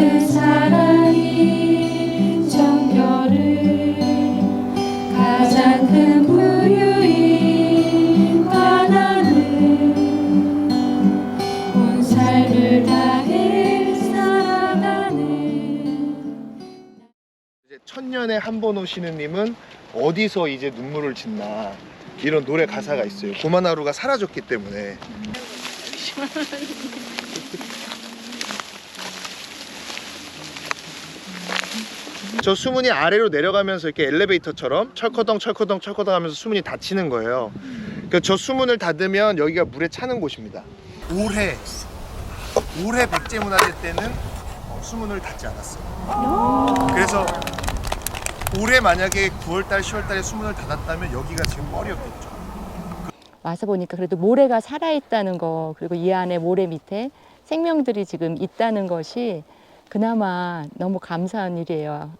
그 사랑이 정열을 가장 큰 부유인 가난을 온 삶을 다해 살아가는 이제 천년에 한 번 오시는 님은 어디서 이제 눈물을 짓나 이런 노래 가사가 있어요. 고만 하루가 사라졌기 때문에. 저 수문이 아래로 내려가면서 이렇게 엘리베이터처럼 철커덩 철커덩 철커덩 하면서 수문이 닫히는 거예요. 그저 수문을 닫으면 여기가 물에 차는 곳입니다. 올해 올해 백제문화재 때는 어, 수문을 닫지 않았어요. 그래서 올해 만약에 9월달, 10월달에 수문을 닫았다면 여기가 지금 뻘이었겠죠. 와서 보니까 그래도 모래가 살아있다는 거 그리고 이 안에 모래 밑에 생명들이 지금 있다는 것이 그나마 너무 감사한 일이에요.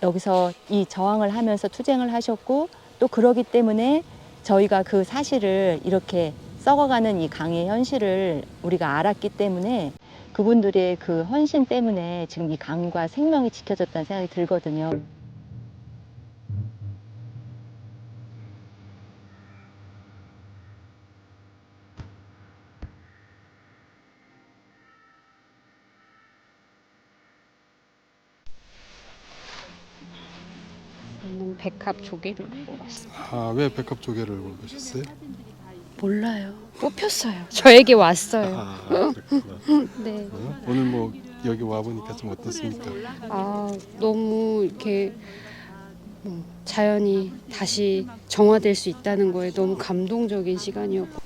여기서 이 저항을 하면서 투쟁을 하셨고 또 그러기 때문에 저희가 그 사실을 이렇게 썩어가는 이 강의 현실을 우리가 알았기 때문에 그분들의 그 헌신 때문에 지금 이 강과 생명이 지켜졌다는 생각이 들거든요. 저는 백합 조개를 왔어요. 아, 왜 백합 조개를 골라셨어요? 몰라요. 뽑혔어요. 저에게 왔어요. 아, 그렇구나. 네. 어? 오늘 뭐 여기 와 보니까 좀 어떻습니까? 아 너무 이렇게 뭐 자연이 다시 정화될 수 있다는 거에 너무 감동적인 시간이었고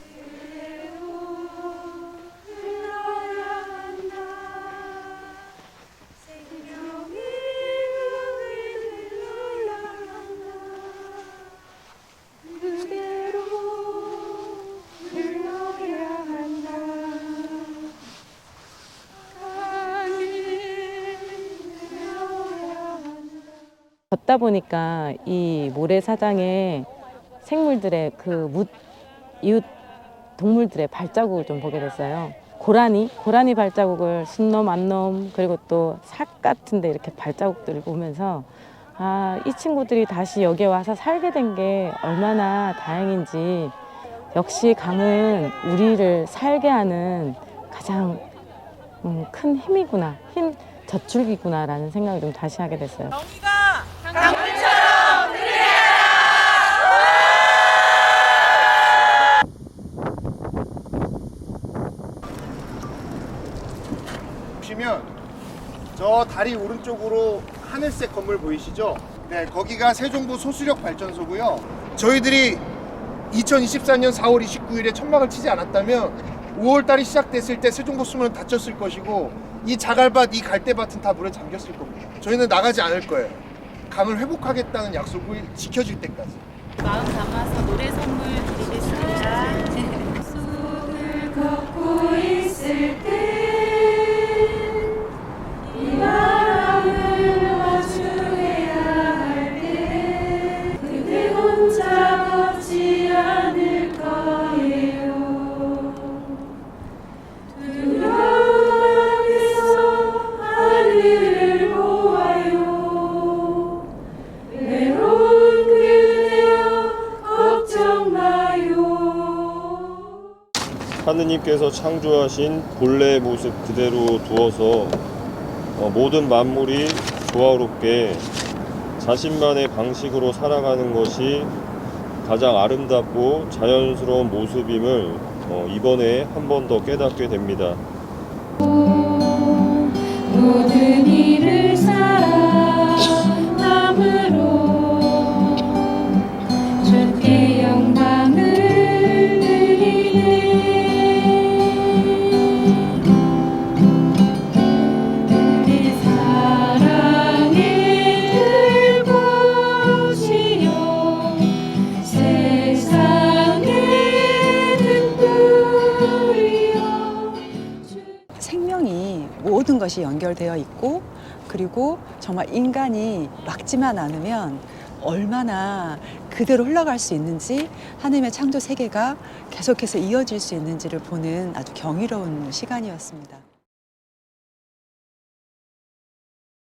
걷다 보니까 이 모래사장에 생물들의 그 묻, 이웃 동물들의 발자국을 좀 보게 됐어요. 고라니, 고라니 발자국을 순놈, 암놈, 그리고 또 삭 같은데 이렇게 발자국들을 보면서 아, 이 친구들이 다시 여기에 와서 살게 된 게 얼마나 다행인지 역시 강은 우리를 살게 하는 가장 음, 큰 힘이구나, 힘 젖줄기구나라는 생각을 좀 다시 하게 됐어요. 보시면 저 다리 오른쪽으로 하늘색 건물 보이시죠? 네, 거기가 세종부 소수력 발전소고요. 저희들이 2024년 4월 29일에 천막을 치지 않았다면 5월 달이 시작됐을 때 세종부 수문은 닫혔을 것이고 이 자갈밭, 이 갈대밭은 다 물에 잠겼을 겁니다. 저희는 나가지 않을 거예요. 강을 회복하겠다는 약속을 지켜질 때까지. 마음 담아서 노래 선물 드리겠습니다. 손을 걷고 있 하느님께서 창조하신 본래의 모습 그대로 두어서 어, 모든 만물이 조화롭게 자신만의 방식으로 살아가는 것이 가장 아름답고 자연스러운 모습임을 어, 이번에 한 번 더 깨닫게 됩니다. 생명이 모든 것이 연결되어 있고 그리고 정말 인간이 막지만 않으면 얼마나 그대로 흘러갈 수 있는지 하나님의 창조 세계가 계속해서 이어질 수 있는지를 보는 아주 경이로운 시간이었습니다.